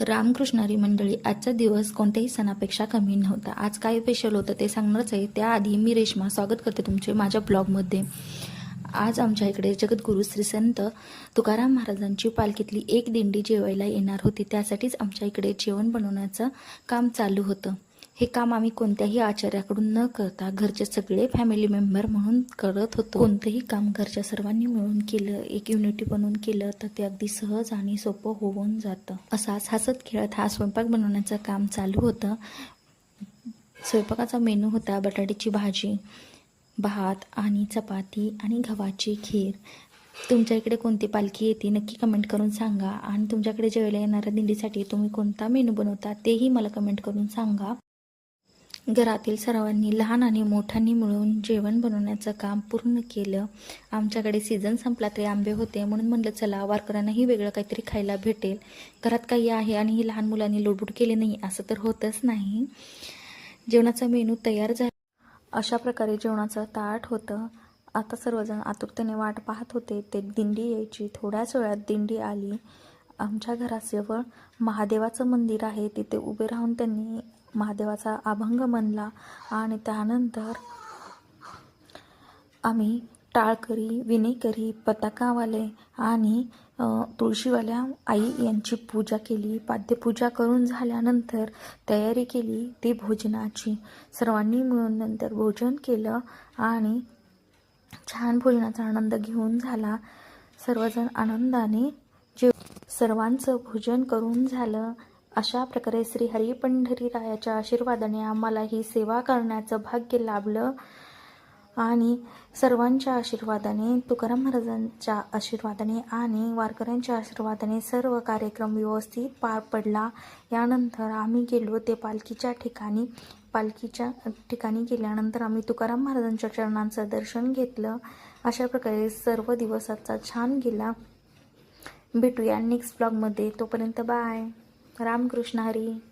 रामकृष्णारी मंडळी आजचा दिवस कोणत्याही सणापेक्षा कमी नव्हता. आज काय स्पेशल होतं ते सांगणारच आहे. त्याआधी मी रेश्मा स्वागत करते तुमचे माझ्या ब्लॉगमध्ये. आज आमच्या इकडे जगद्गुरू श्री संत तुकाराम महाराजांची पालखीतली एक दिंडी जेवायला येणार होती. त्यासाठीच आमच्या इकडे जेवण बनवण्याचं काम चालू होतं. हे काम आम्ही कोणत्याही आचार्याकडून न करता घरचे सगळे फॅमिली मेंबर म्हणून करत होतो. कोणतंही काम घरच्या सर्वांनी मिळून केलं एक युनिटी बनवून केलं तर ते अगदी सहज आणि सोपं होऊन जातं. असाच हसत खेळत हा स्वयंपाक बनवण्याचं काम चालू होतं. स्वयंपाकाचा मेनू होता बटाट्याची भाजी भात आणि चपाती आणि गव्हाची खीर. तुमच्या इकडे कोणती पालखी येते नक्की कमेंट करून सांगा. आणि तुमच्याकडे जेवायला येणाऱ्या दिंडीसाठी तुम्ही कोणता मेनू बनवता तेही मला कमेंट करून सांगा. घरातील सर्वांनी लहान आणि मोठ्यांनी मिळून जेवण बनवण्याचं काम पूर्ण केलं. आमच्याकडे सीझन संपला तरी आंबे होते. म्हणून म्हणलं चला वारकऱ्यांनाही वेगळं काहीतरी खायला भेटेल. घरात काही आहे आणि ही लहान मुलांनी लोडबुड केली नाही. असं तर होतच नाही. जेवणाचा मेनू तयार झाला. अशा प्रकारे जेवणाचं ताट होतं. आता सर्वजण आतुरतेने वाट पाहत होते. ते दिंडी यायची. थोड्याच वेळात दिंडी आली. आमच्या घराजवळ महादेवाचं मंदिर आहे. तिथे उभे राहून त्यांनी महादेवाचा अभंग म्हणला आणि त्यानंतर आम्ही टाळकरी विनेकरी पताकावाले आणि तुळशीवाल्या आई यांची पूजा केली. पाद्यपूजा करून झाल्यानंतर तयारी केली ती भोजनाची. सर्वांनी मिळून नंतर भोजन केलं आणि छान भोजनाचा आनंद घेऊन झाला. सर्वजण आनंदाने जेव सर्वांचं भोजन करून झालं. अशा प्रकारे श्रीहरी पंढरीरायाच्या आशीर्वादाने आम्हाला ही सेवा करण्याचं भाग्य लाभलं आणि सर्वांच्या आशीर्वादाने तुकाराम महाराजांच्या आशीर्वादाने आणि वारकऱ्यांच्या आशीर्वादाने सर्व कार्यक्रम व्यवस्थित पार पडला. यानंतर आम्ही गेलो ते पालखीच्या ठिकाणी. पालखीच्या ठिकाणी गेल्यानंतर आम्ही तुकाराम महाराजांच्या चरणांचं दर्शन घेतलं. अशा प्रकारे सर्व दिवसाचा छान गेला. भेटूया नेक्स्ट ब्लॉगमध्ये तोपर्यंत बाय रामकृष्ण हरी.